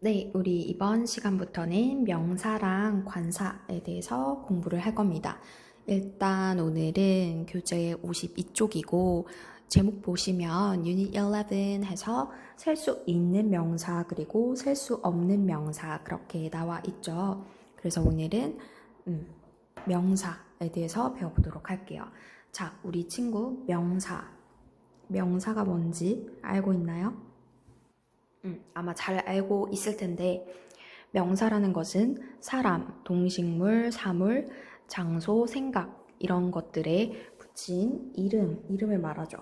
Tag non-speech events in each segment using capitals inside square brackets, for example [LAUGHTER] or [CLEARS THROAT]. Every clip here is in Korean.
네, 우리 이번 시간부터는 명사랑 관사에 대해서 공부를 할 겁니다. 일단 오늘은 교재 52쪽이고 제목 보시면 유닛 11 해서 셀 수 있는 명사 그리고 셀 수 없는 명사 그렇게 나와 있죠. 그래서 오늘은 음, 명사에 대해서 배워보도록 할게요. 자, 우리 친구 명사. 명사가 뭔지 알고 있나요? 음, 아마 잘 알고 있을 텐데, 명사라는 것은 사람, 동식물, 사물, 장소, 생각, 이런 것들에 붙인 이름, 이름을 말하죠.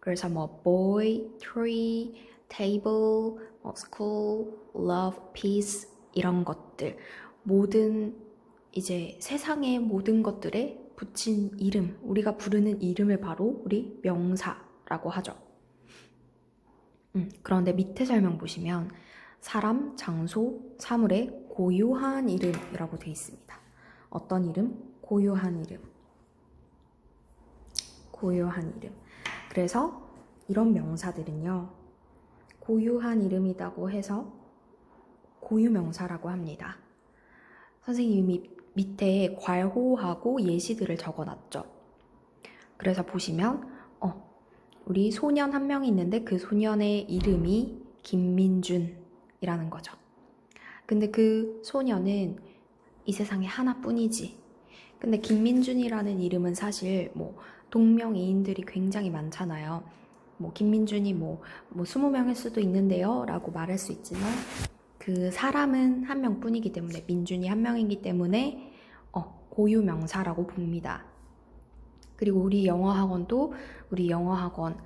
그래서 뭐, boy, tree, table, 뭐, school, love, peace, 이런 것들. 모든, 이제 세상의 모든 것들에 붙인 이름, 우리가 부르는 이름을 바로 우리 명사라고 하죠. 음, 그런데 밑에 설명 보시면 사람, 장소, 사물의 고유한 이름이라고 되어 있습니다. 어떤 이름? 고유한 이름. 고유한 이름. 그래서 이런 명사들은요, 고유한 이름이라고 해서 고유명사라고 합니다. 선생님이 밑에 괄호하고 예시들을 적어 놨죠. 그래서 보시면, 어, 우리 소년 한 명이 있는데 그 소년의 이름이 김민준이라는 거죠. 근데 그 소년은 이 세상에 하나뿐이지. 근데 김민준이라는 이름은 사실 뭐 동명이인들이 굉장히 많잖아요. 뭐 김민준이 뭐, 뭐 20명일 수도 있는데요. 라고 말할 수 있지만 그 사람은 한 명뿐이기 때문에 민준이 한 명이기 때문에 어, 고유 명사라고 봅니다. 그리고 우리 영어 학원도 우리 영어 학원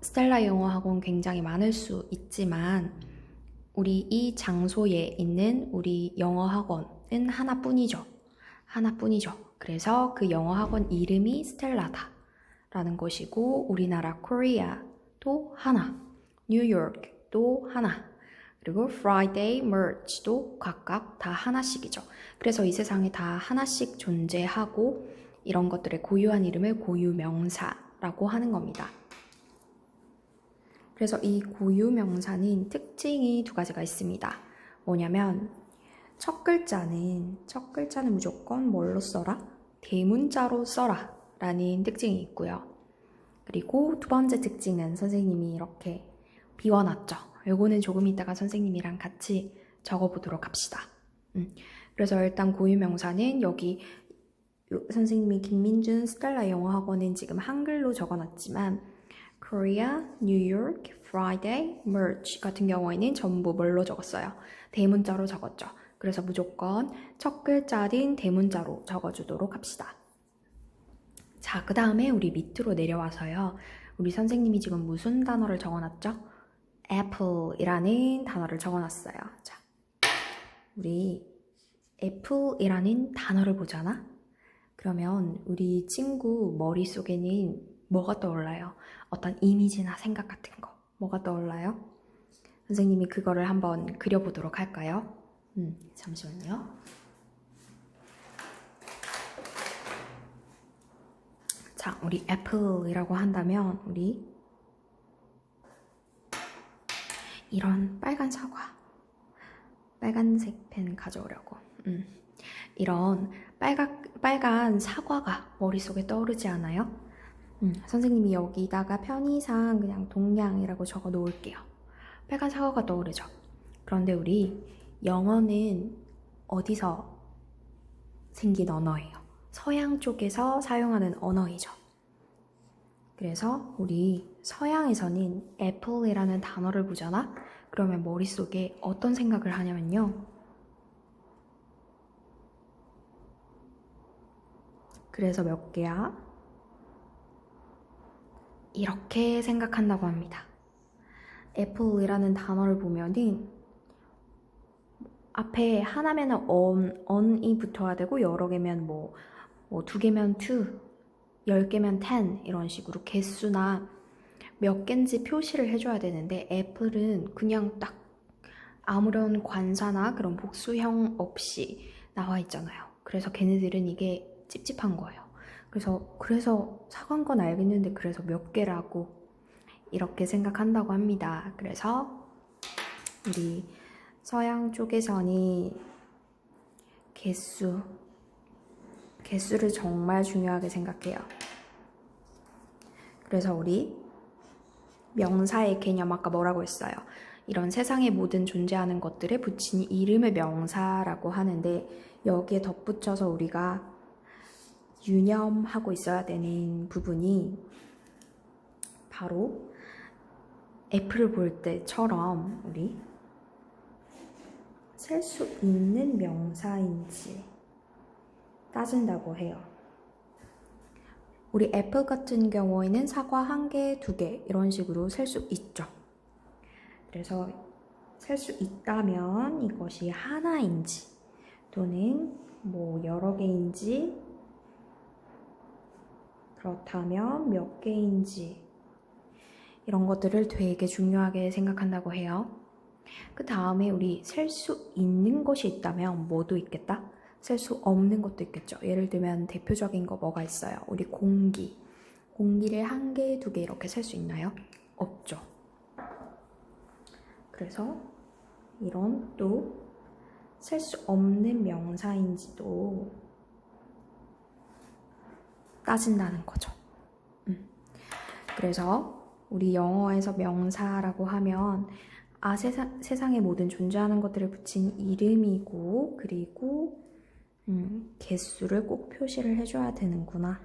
스텔라 영어 학원 굉장히 많을 수 있지만 우리 이 장소에 있는 우리 영어 학원은 하나뿐이죠. 하나뿐이죠. 그래서 그 영어 학원 이름이 스텔라다 라는 것이고 우리나라 코리아도 하나, 뉴욕도 하나, 그리고 Friday Merch도 각각 다 하나씩이죠. 그래서 이 세상에 다 하나씩 존재하고 이런 것들의 고유한 이름을 고유명사라고 하는 겁니다. 그래서 이 고유명사는 특징이 두 가지가 있습니다. 뭐냐면 첫 글자는 첫 글자는 무조건 뭘로 써라? 대문자로 써라 라는 특징이 있고요. 그리고 두 번째 특징은 선생님이 이렇게 비워놨죠. 요거는 조금 이따가 선생님이랑 같이 적어보도록 합시다. 음, 그래서 일단 고유명사는 여기 선생님이 김민준 스텔라 영어학원은 지금 한글로 적어놨지만 Korea, New York, Friday, Merch 같은 경우에는 전부 뭘로 적었어요? 대문자로 적었죠. 그래서 무조건 첫 글자인 대문자로 적어주도록 합시다. 자, 그 다음에 우리 밑으로 내려와서요. 우리 선생님이 지금 무슨 단어를 적어놨죠? Apple이라는 단어를 적어놨어요. 자, 우리 Apple이라는 단어를 보잖아? 그러면 우리 친구 머릿속에는 뭐가 떠올라요? 어떤 이미지나 생각 같은 거. 뭐가 떠올라요? 선생님이 그거를 한번 그려보도록 할까요? 음, 잠시만요. 자, 우리 애플이라고 한다면, 우리 이런 빨간 사과. 빨간색 펜 가져오려고. 음. 이런 빨간, 빨간 사과가 머릿속에 떠오르지 않아요? 음, 선생님이 여기다가 편의상 그냥 동양이라고 적어 놓을게요. 빨간 사과가 떠오르죠? 그런데 우리 영어는 어디서 생긴 언어예요? 서양 쪽에서 사용하는 언어이죠. 그래서 우리 서양에서는 애플이라는 단어를 보잖아? 그러면 머릿속에 어떤 생각을 하냐면요. 그래서 몇 개야? 이렇게 생각한다고 합니다. 애플이라는 단어를 보면은 앞에 하나면 on, on이 붙어야 되고 여러 개면 뭐, 뭐 두 개면 two, 열 개면 ten 이런 식으로 개수나 몇 개인지 표시를 해줘야 되는데 애플은 그냥 딱 아무런 관사나 그런 복수형 없이 나와 있잖아요. 그래서 걔네들은 이게 찝찝한 거예요. 그래서 그래서 사과인 건 알겠는데 그래서 몇 개라고 이렇게 생각한다고 합니다. 그래서 우리 서양 쪽에서는 개수, 개수를 정말 중요하게 생각해요. 그래서 우리 명사의 개념 아까 뭐라고 했어요? 이런 세상의 모든 존재하는 것들에 붙인 이름을 명사라고 하는데 여기에 덧붙여서 우리가 유념하고 있어야 되는 부분이 바로 애플을 볼 때처럼 우리 셀 수 있는 명사인지 따진다고 해요. 우리 애플 같은 경우에는 사과 한 개, 두 개 이런 식으로 셀 수 있죠. 그래서 셀 수 있다면 이것이 하나인지 또는 뭐 여러 개인지 그렇다면 몇 개인지 이런 것들을 되게 중요하게 생각한다고 해요. 그 다음에 우리 셀 수 있는 것이 있다면 뭐도 있겠다? 셀 수 없는 것도 있겠죠. 예를 들면 대표적인 거 뭐가 있어요? 우리 공기. 공기를 한 개, 두 개 이렇게 셀 수 있나요? 없죠. 그래서 이런 또 셀 수 없는 명사인지도 따진다는 거죠. 음. 그래서 우리 영어에서 명사라고 하면 아 세상, 세상의 모든 존재하는 것들을 붙인 이름이고 그리고 음, 개수를 꼭 표시를 해줘야 되는구나.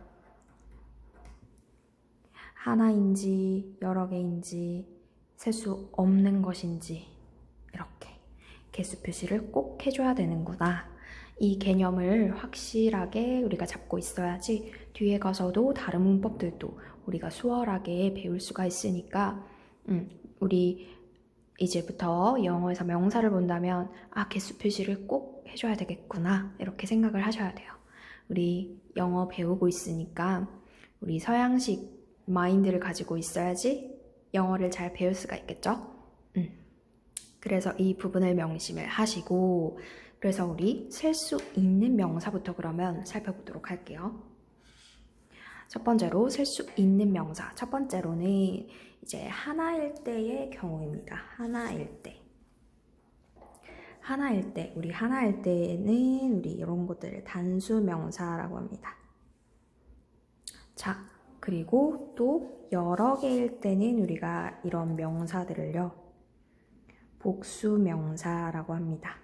하나인지 여러 개인지 셀 수 없는 것인지 이렇게 개수 표시를 꼭 해줘야 되는구나. 이 개념을 확실하게 우리가 잡고 있어야지 뒤에 가서도 다른 문법들도 우리가 수월하게 배울 수가 있으니까 음, 우리 이제부터 영어에서 명사를 본다면 아 개수 표시를 꼭 해줘야 되겠구나 이렇게 생각을 하셔야 돼요. 우리 영어 배우고 있으니까 우리 서양식 마인드를 가지고 있어야지 영어를 잘 배울 수가 있겠죠? 음. 그래서 이 부분을 명심을 하시고 그래서 우리 셀수 있는 명사부터 그러면 살펴보도록 할게요. 첫 번째로 셀수 있는 명사. 첫 번째로는 이제 하나일 때의 경우입니다. 하나일 때. 하나일 때, 우리 하나일 때는 우리 이런 것들을 단수 명사라고 합니다. 자, 그리고 또 여러 개일 때는 우리가 이런 명사들을요, 복수 명사라고 합니다.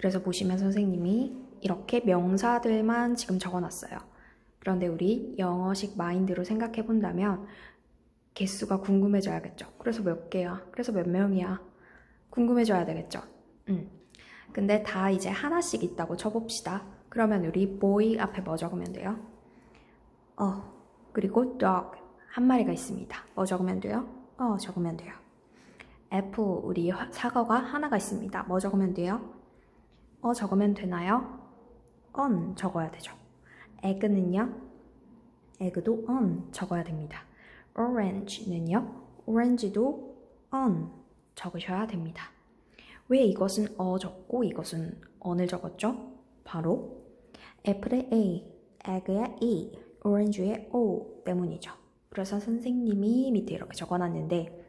그래서 보시면 선생님이 이렇게 명사들만 지금 적어놨어요. 그런데 우리 영어식 마인드로 생각해 본다면 개수가 궁금해져야겠죠. 그래서 몇 개야? 그래서 몇 명이야? 궁금해져야 되겠죠. 음. 근데 다 이제 하나씩 있다고 쳐봅시다. 그러면 우리 boy 앞에 뭐 적으면 돼요? 어, 그리고 dog 한 마리가 있습니다. 뭐 적으면 돼요? 어, 적으면 돼요. apple 우리 사과가 하나가 있습니다. 뭐 적으면 돼요? 어 적으면 되나요? on 적어야 되죠. egg는요? egg도 on 적어야 됩니다. orange는요? orange도 on 적으셔야 됩니다. 왜 이것은 어 적고 이것은 on을 적었죠? 바로 애플의 a, egg의 e, orange의 o 때문이죠. 그래서 선생님이 밑에 이렇게 적어놨는데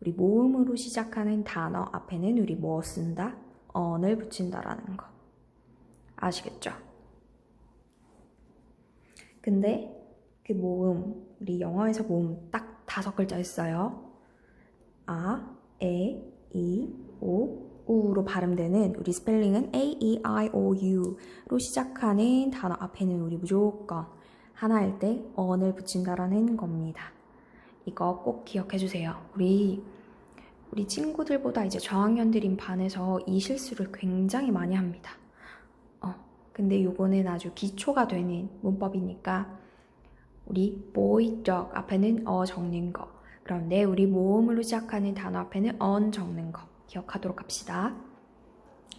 우리 모음으로 시작하는 단어 앞에는 우리 뭐 쓴다? On을 붙인다라는 거. 아시겠죠? 근데 그 모음, 우리 영어에서 모음 딱 다섯 글자 있어요. 아, 에, 이, 오, 우로 발음되는 우리 스펠링은 A, E, I, O, U로 시작하는 단어 앞에는 우리 무조건 하나일 때 on을 붙인다라는 겁니다. 이거 꼭 기억해 주세요. 우리 우리 친구들보다 이제 저학년들인 반에서 이 실수를 굉장히 많이 합니다. 어, 근데 요거는 아주 기초가 되는 문법이니까 우리 dog 앞에는 어 적는 거. 그런데 우리 모음으로 시작하는 단어 앞에는 on 적는 거. 기억하도록 합시다.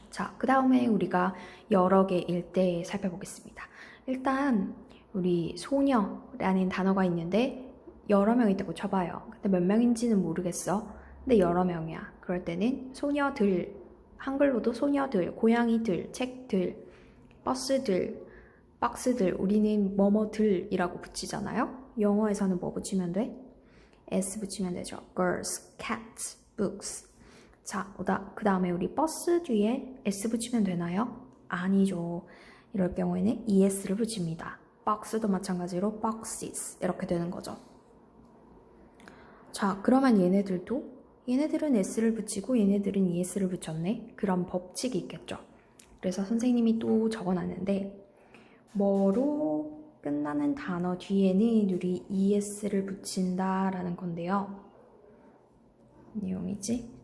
자, 그 다음에 우리가 여러 개일 때 살펴보겠습니다. 일단 우리 소녀라는 단어가 있는데 여러 명 있다고 쳐봐요. 근데 몇 명인지는 모르겠어. 근데 여러 명이야. 그럴 때는 소녀들, 한글로도 소녀들, 고양이들, 책들, 버스들, 박스들, 우리는 뭐뭐들이라고 붙이잖아요. 영어에서는 뭐 붙이면 돼? S 붙이면 되죠. Girls, cats, books. 자, 그 다음에 우리 버스 뒤에 s 붙이면 되나요? 아니죠. 이럴 경우에는 es를 붙입니다. 박스도 마찬가지로 boxes 이렇게 되는 거죠. 자, 그러면 얘네들도 얘네들은 s를 붙이고 얘네들은 es를 붙였네. 그런 법칙이 있겠죠. 그래서 선생님이 또 적어놨는데 뭐로 끝나는 단어 뒤에는 우리 es를 붙인다라는 건데요. 내용이지?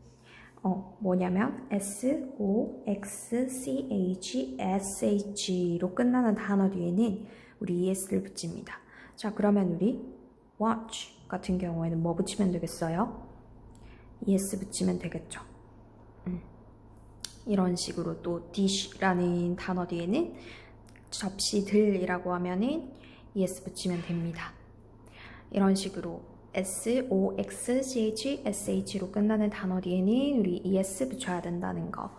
어, 뭐냐면 s, o, x, c, h, s, h로 끝나는 단어 뒤에는 우리 es를 붙입니다. 자, 그러면 우리 watch 같은 경우에는 뭐 붙이면 되겠어요? Es 붙이면 되겠죠. 음. 이런 식으로 또 dish라는 단어 뒤에는 접시들이라고 하면은 es 붙이면 됩니다. 이런 식으로 s, o, x, c, h, s, h로 끝나는 단어 뒤에는 우리 es 붙여야 된다는 거.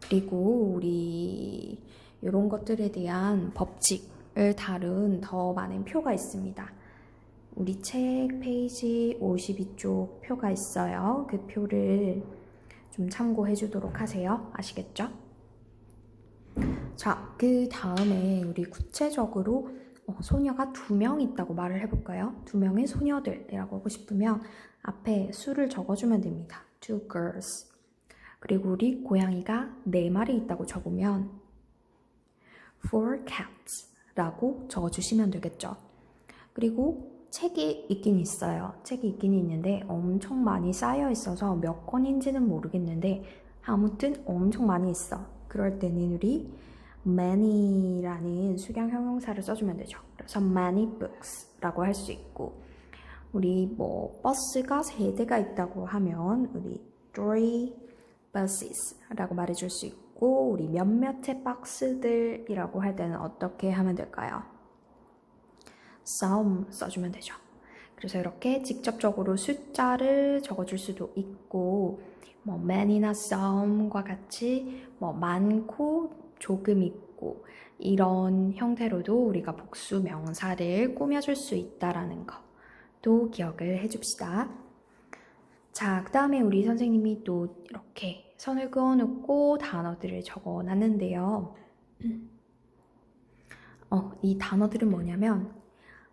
그리고 우리 이런 것들에 대한 법칙을 다룬 더 많은 표가 있습니다. 우리 책 페이지 52쪽 표가 있어요. 그 표를 좀 참고해 주도록 하세요. 아시겠죠? 자, 그 다음에 우리 구체적으로 어, 소녀가 두 명 있다고 말을 해볼까요? 두 명의 소녀들이라고 하고 싶으면 앞에 수를 적어주면 됩니다. Two girls. 그리고 우리 고양이가 네 마리 있다고 적으면 four cats라고 적어주시면 되겠죠. 그리고 책이 있긴 있어요. 책이 있긴 있는데 엄청 많이 쌓여 있어서 몇 권인지는 모르겠는데 아무튼 엄청 많이 있어. 그럴 때는 우리 many라는 수량 형용사를 써주면 되죠. 그래서 many books라고 할 수 있고 우리 뭐 버스가 세 대가 있다고 하면 우리 three buses라고 말해줄 수 있고 우리 몇몇의 박스들이라고 할 때는 어떻게 하면 될까요? Some 써주면 되죠. 그래서 이렇게 직접적으로 숫자를 적어줄 수도 있고 뭐 many나 some과 같이 뭐 많고 조금 있고 이런 형태로도 우리가 복수 명사를 꾸며줄 수 있다라는 거또 기억을 해줍시다. 자, 그 다음에 우리 선생님이 또 이렇게 선을 그어놓고 단어들을 적어놨는데요. [CLEARS THROAT] 어, 이 단어들은 뭐냐면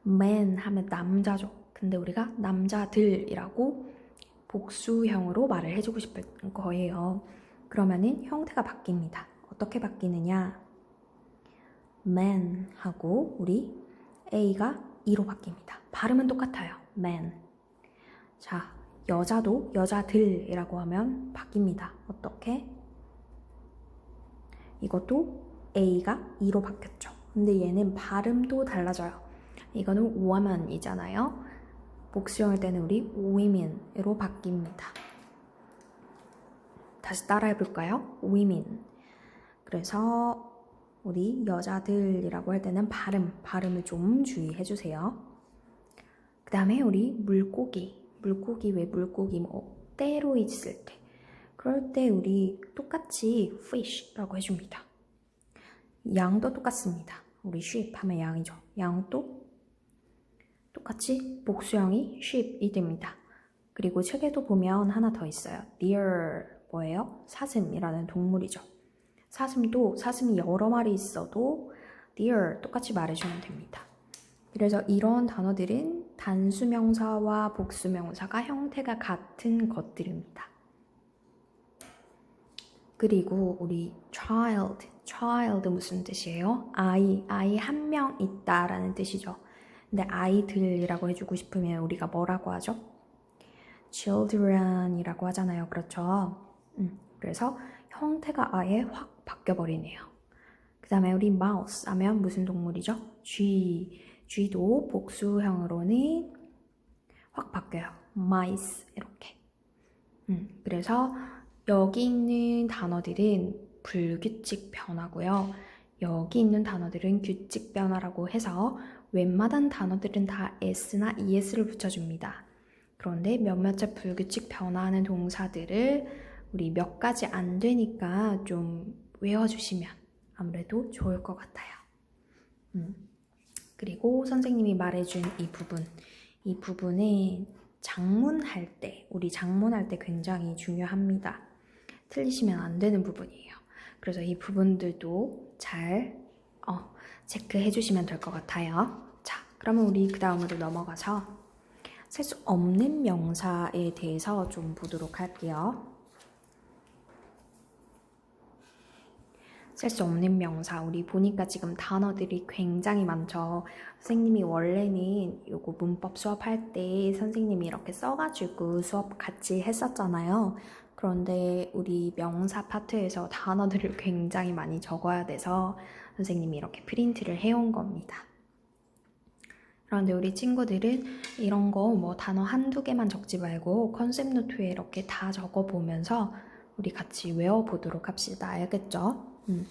man 하면 남자죠. 근데 우리가 남자들이라고 복수형으로 말을 해주고 싶은 거예요. 그러면은 형태가 바뀝니다. 어떻게 바뀌느냐? man 하고 우리 a가 e로 바뀝니다. 발음은 똑같아요. man. 자, 여자도 여자들이라고 하면 바뀝니다. 어떻게? 이것도 a가 e로 바뀌었죠. 근데 얘는 발음도 달라져요. 이거는 woman이잖아요. 복수형일 때는 우리 women으로 바뀝니다. 다시 따라해 볼까요? women. 그래서 우리 여자들이라고 할 때는 발음, 발음을 좀 주의해 주세요. 그 다음에 우리 물고기, 물고기 왜 물고기 뭐 때로 있을 때 그럴 때 우리 똑같이 fish라고 해줍니다. 양도 똑같습니다. 우리 sheep 하면 양이죠. 양도 똑같이 복수형이 sheep이 됩니다. 그리고 책에도 보면 하나 더 있어요. deer 뭐예요? 사슴이라는 동물이죠. 사슴도 사슴이 여러 마리 있어도 deer 똑같이 말해주면 됩니다. 그래서 이런 단어들은 단수명사와 복수명사가 형태가 같은 것들입니다. 그리고 우리 child, child 무슨 뜻이에요? 아이, 아이 한 명 있다라는 뜻이죠. 근데 아이들이라고 해주고 싶으면 우리가 뭐라고 하죠? children이라고 하잖아요. 그렇죠? 음, 그래서 형태가 아예 확 바뀌어버리네요. 그 다음에 우리 mouse 하면 무슨 동물이죠? 쥐. 쥐도 복수형으로는 확 바뀌어요. mice 이렇게. 음, 그래서 여기 있는 단어들은 불규칙 변화고요. 여기 있는 단어들은 규칙 변화라고 해서 웬만한 단어들은 다 s나 es를 붙여줍니다. 그런데 몇몇의 불규칙 변화하는 동사들을 우리 몇 가지 안 되니까 좀 외워주시면 아무래도 좋을 것 같아요. 음. 그리고 선생님이 말해준 이 부분, 이 부분은 장문할 때, 우리 장문할 때 굉장히 중요합니다. 틀리시면 안 되는 부분이에요. 그래서 이 부분들도 잘 어, 체크해 주시면 될 것 같아요. 자, 그러면 우리 그 다음으로 넘어가서 셀 수 없는 명사에 대해서 좀 보도록 할게요. 셀수 없는 명사, 우리 보니까 지금 단어들이 굉장히 많죠. 선생님이 원래는 요거 문법 수업할 때 선생님이 이렇게 써가지고 수업 같이 했었잖아요. 그런데 우리 명사 파트에서 단어들을 [LAUGHS] 굉장히 많이 적어야 돼서 선생님이 이렇게 프린트를 해온 겁니다. 그런데 우리 친구들은 이런 거 뭐 단어 한두 개만 적지 말고 컨셉 노트에 이렇게 다 적어 보면서 우리 같이 외워보도록 합시다. 알겠죠? 음.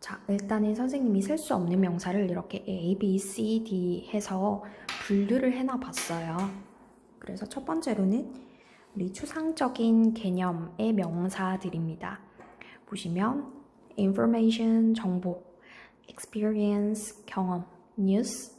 자, 일단은 선생님이 셀 수 없는 명사를 이렇게 A, B, C, D 해서 분류를 해놔 봤어요. 그래서 첫 번째로는 우리 추상적인 개념의 명사들입니다. 보시면 information 정보, experience 경험, news,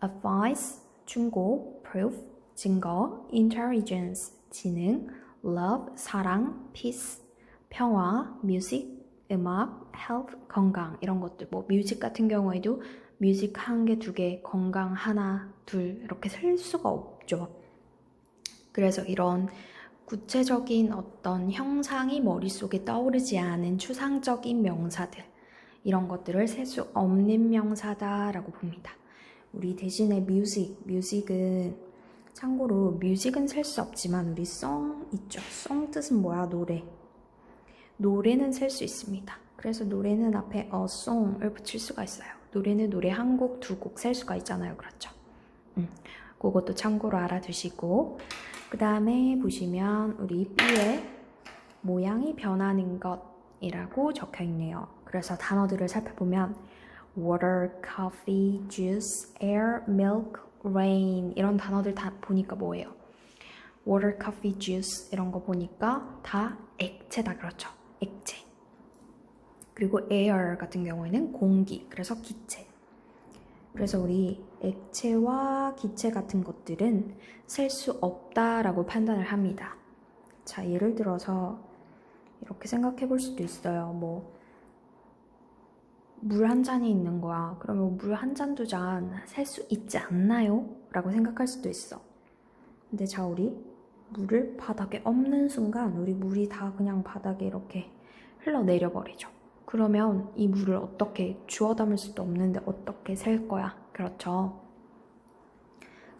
advice 충고, proof 증거, intelligence 지능, love 사랑, peace 평화, music 음악, health 건강 이런 것들 뭐 뮤직 같은 경우에도 뮤직 한 개, 두 개, 건강 하나, 둘 이렇게 셀 수가 없죠. 그래서 이런 구체적인 어떤 형상이 머릿속에 떠오르지 않은 추상적인 명사들, 이런 것들을 셀 수 없는 명사다라고 봅니다. 우리 대신에 뮤직, 뮤직은 참고로 뮤직은 셀 수 없지만 우리 송 있죠. 송 뜻은 뭐야? 노래. 노래는 셀 수 있습니다. 그래서 노래는 앞에 a song을 붙일 수가 있어요. 노래는 노래 한 곡, 두 곡 셀 수가 있잖아요. 그렇죠? 음, 그것도 참고로 알아두시고 그 다음에 보시면 우리 B에 모양이 변하는 것이라고 적혀 있네요. 그래서 단어들을 살펴보면 water, coffee, juice, air, milk, rain 이런 단어들 다 보니까 뭐예요? water, coffee, juice 이런 거 보니까 다 액체다 그렇죠? 액체. 그리고 air 같은 경우에는 공기, 그래서 기체. 그래서 우리 액체와 기체 같은 것들은 셀 수 없다라고 판단을 합니다. 자, 예를 들어서 이렇게 생각해 볼 수도 있어요. 뭐, 물 한 잔이 있는 거야. 그러면 물 한 잔, 두 잔 셀 수 있지 않나요? 라고 생각할 수도 있어. 근데 자, 우리 물을 바닥에 없는 순간 우리 물이 다 그냥 바닥에 이렇게 흘러내려 버리죠. 그러면 이 물을 어떻게 주워 담을 수도 없는데 어떻게 셀 거야? 그렇죠.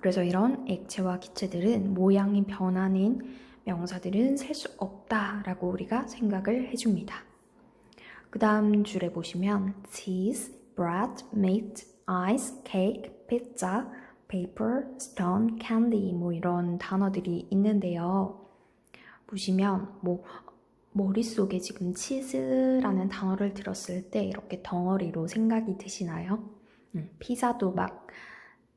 그래서 이런 액체와 기체들은 모양이 변하는 명사들은 셀 수 없다라고 우리가 생각을 해줍니다. 그 다음 줄에 보시면 cheese, bread, meat, ice, cake, pizza, paper, stone, candy 뭐 이런 단어들이 있는데요. 보시면 뭐 머릿속에 지금 치즈라는 단어를 들었을 때 이렇게 덩어리로 생각이 드시나요? 음, 피자도 막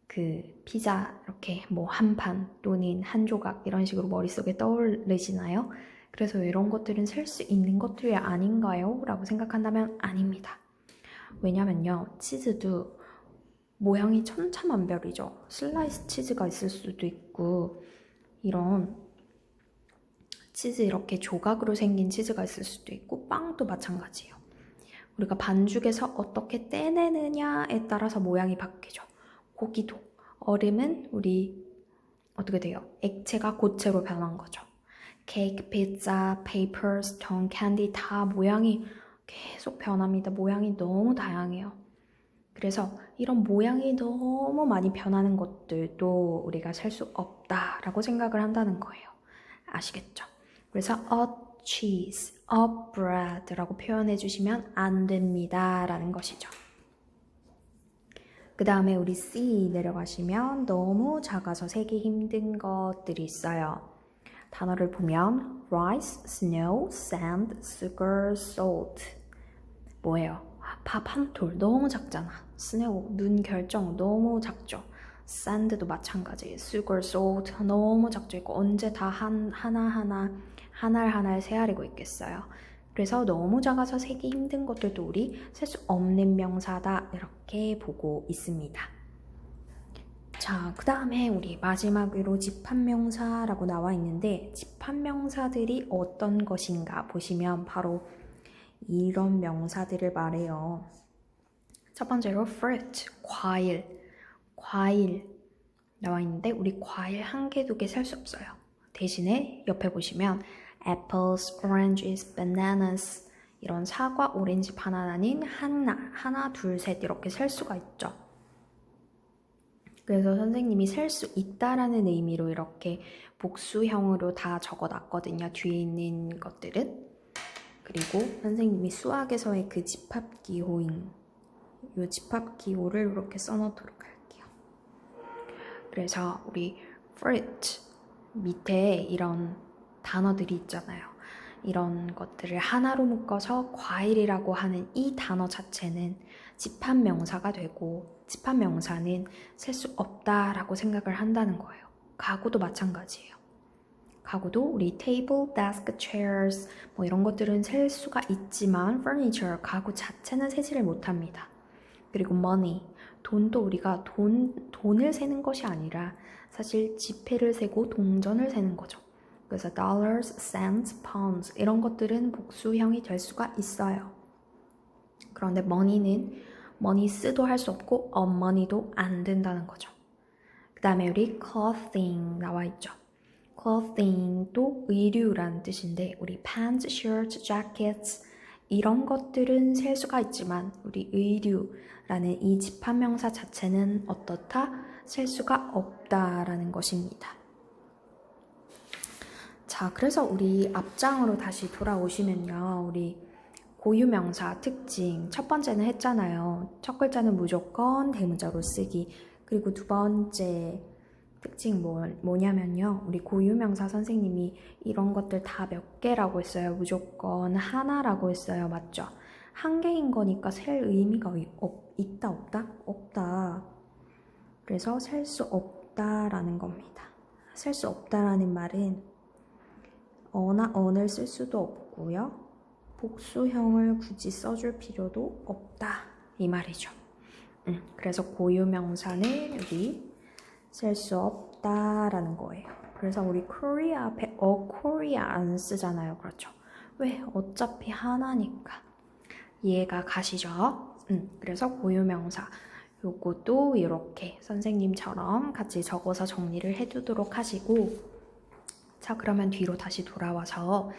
그 피자 이렇게 뭐 한 판 또는 한 조각 이런 식으로 머릿속에 떠오르시나요? 그래서 이런 것들은 셀 수 있는 것들이 아닌가요? 라고 생각한다면 아닙니다. 왜냐면요, 치즈도 모양이 천차만별이죠. 슬라이스 치즈가 있을 수도 있고, 이런 치즈 이렇게 조각으로 생긴 치즈가 있을 수도 있고 빵도 마찬가지예요. 우리가 반죽에서 어떻게 떼내느냐에 따라서 모양이 바뀌죠. 고기도 얼음은 우리 어떻게 돼요? 액체가 고체로 변한 거죠. 케이크, 피자, 페이퍼, 스톤, 캔디 다 모양이 계속 변합니다. 모양이 너무 다양해요. 그래서 이런 모양이 너무 많이 변하는 것들도 우리가 셀수 없다라고 생각을 한다는 거예요. 아시겠죠? 그래서 a cheese, a bread라고 표현해 주시면 안 됩니다. 라는 것이죠. 그 다음에 우리 C 내려가시면 너무 작아서 세기 힘든 것들이 있어요. 단어를 보면 rice, snow, sand, sugar, salt 뭐예요? 밥 한 톨 너무 작잖아. snow 눈 결정 너무 작죠. sand도 마찬가지. sugar, salt 너무 작죠. 있고 언제 다 한, 하나하나 하나를 하나를 세아리고 있겠어요. 그래서 너무 작아서 세기 힘든 것들도 우리 셀 수 없는 명사다 이렇게 보고 있습니다. 자, 그 다음에 우리 마지막으로 집합명사라고 나와 있는데 집합명사들이 어떤 것인가 보시면 바로 이런 명사들을 말해요. 첫 번째로 fruit, 과일, 과일 나와 있는데 우리 과일 한 개, 두개셀수 없어요. 대신에 옆에 보시면 apples, oranges, bananas 이런 사과, 오렌지, 바나나는 하나, 하나, 둘, 셋 이렇게 셀 수가 있죠. 그래서 선생님이 셀 수 있다라는 의미로 이렇게 복수형으로 다 적어 놨거든요. 뒤에 있는 것들은. 그리고 선생님이 수학에서의 그 집합 기호인 이 집합 기호를 이렇게 써 놓도록 할게요. 그래서 우리 fruit 밑에 이런 단어들이 있잖아요. 이런 것들을 하나로 묶어서 과일이라고 하는 이 단어 자체는 집합명사가 되고 집합명사는 셀 수 없다라고 생각을 한다는 거예요. 가구도 마찬가지예요. 가구도 우리 table, desk, chairs 뭐 이런 것들은 셀 수가 있지만 furniture, 가구 자체는 세지를 못합니다. 그리고 money, 돈도 우리가 돈, 돈을 세는 것이 아니라 사실 지폐를 세고 동전을 세는 거죠. 그래서 dollars, cents, pounds 이런 것들은 복수형이 될 수가 있어요. 그런데 money는 money 쓰도 할 수 없고 of money도 안 된다는 거죠. 그 다음에 우리 clothing 나와 있죠. clothing도 의류라는 뜻인데 우리 pants, shirts, jackets 이런 것들은 셀 수가 있지만 우리 의류라는 이 집합명사 자체는 어떻다? 셀 수가 없다라는 것입니다. 자, 그래서 우리 앞장으로 다시 돌아오시면요. 우리 고유명사 특징 첫 번째는 했잖아요. 첫 글자는 무조건 대문자로 쓰기. 그리고 두 번째 특징 뭐, 뭐냐면요. 우리 고유명사 선생님이 이런 것들 다 몇 개라고 했어요. 무조건 하나라고 했어요. 맞죠? 한 개인 거니까 셀 의미가 없, 있다 없다? 없다. 그래서 셀 수 없다라는 겁니다. 셀 수 없다라는 말은 어나 언을 쓸 수도 없고요. 복수형을 굳이 써줄 필요도 없다. 이 말이죠. 음, 그래서 고유명사는 여기 셀수 없다라는 거예요. 그래서 우리 Korea 앞에 a Korea 안 쓰잖아요. 그렇죠? 왜? 어차피 하나니까. 이해가 가시죠? 음, 그래서 고유명사. 요것도 이렇게 선생님처럼 같이 적어서 정리를 해두도록 하시고 자 그러면 뒤로 다시 돌아와서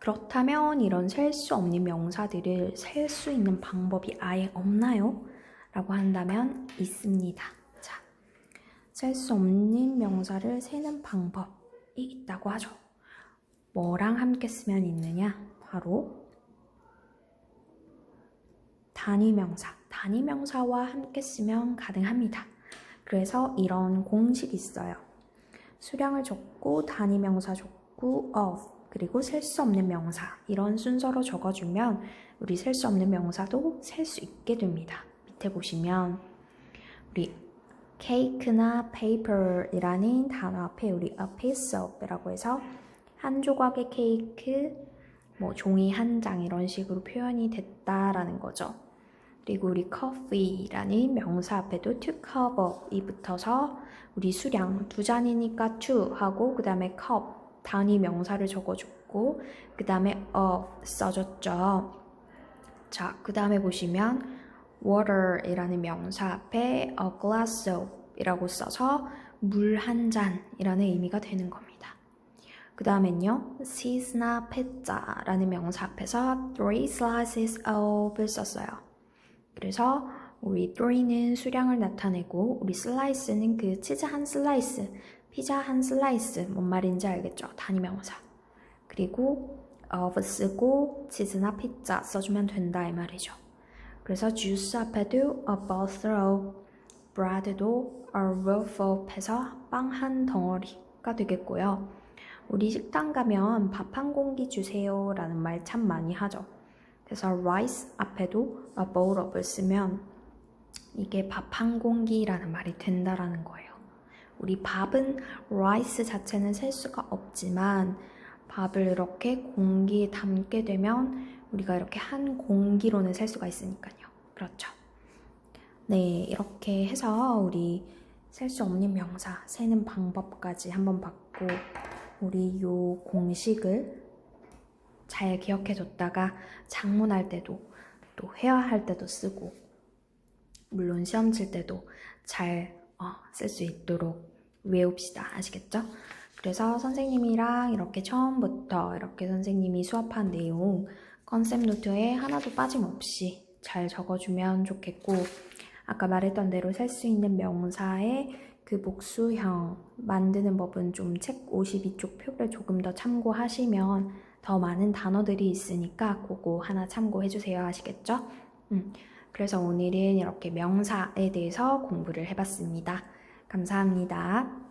그렇다면 이런 셀 수 없는 명사들을 셀 수 있는 방법이 아예 없나요? 라고 한다면 있습니다. 자, 셀 수 없는 명사를 세는 방법이 있다고 하죠. 뭐랑 함께 쓰면 있느냐? 바로 단위명사, 단위명사와 함께 쓰면 가능합니다. 그래서 이런 공식이 있어요. 수량을 적고 단위 명사 적고 of 그리고 셀 수 없는 명사 이런 순서로 적어주면 우리 셀 수 없는 명사도 셀 수 있게 됩니다. 밑에 보시면 우리 cake나 paper이라는 단어 앞에 우리 a piece of이라고 해서 한 조각의 케이크, 뭐 종이 한 장 이런 식으로 표현이 됐다라는 거죠. 그리고 우리 coffee라는 명사 앞에도 to cup이 붙어서 우리 수량 두 잔이니까 to 하고 그 다음에 cup 단위 명사를 적어줬고 그 다음에 of 써줬죠. 자, 그 다음에 보시면 water이라는 명사 앞에 a glass of 이라고 써서 물 한 잔이라는 의미가 되는 겁니다. 그 다음엔요, cheese나 pizza라는 명사 앞에서 three slices of을 썼어요. 그래서 우리 three는 수량을 나타내고 우리 slice는 그 치즈 한 슬라이스, 피자 한 슬라이스 뭔 말인지 알겠죠? 단위 명사. 그리고 of 쓰고 치즈나 피자 써주면 된다 이 말이죠. 그래서 juice 앞에도 a bottle, bread도 a loaf of 해서 빵 한 덩어리가 되겠고요. 우리 식당 가면 밥 한 공기 주세요 라는 말 참 많이 하죠. 그래서 rice 앞에도 a bowl of을 쓰면 이게 밥 한 공기라는 말이 된다라는 거예요. 우리 밥은 rice 자체는 셀 수가 없지만 밥을 이렇게 공기에 담게 되면 우리가 이렇게 한 공기로는 셀 수가 있으니까요. 그렇죠. 네, 이렇게 해서 우리 셀 수 없는 명사, 세는 방법까지 한번 봤고, 우리 요 공식을 잘 기억해 뒀다가 작문할 때도 또 회화할 때도 쓰고, 물론 시험 칠 때도 잘 쓸수 있도록 외웁시다. 아시겠죠? 그래서 선생님이랑 이렇게 처음부터 이렇게 선생님이 수업한 내용 컨셉 노트에 하나도 빠짐없이 잘 적어주면 좋겠고 아까 말했던 대로 셀 수 있는 명사의 그 복수형 만드는 법은 좀 책 52쪽 표를 조금 더 참고하시면 더 많은 단어들이 있으니까 그거 하나 참고해 주세요. 아시겠죠? 음, 그래서 오늘은 이렇게 명사에 대해서 공부를 해봤습니다. 감사합니다.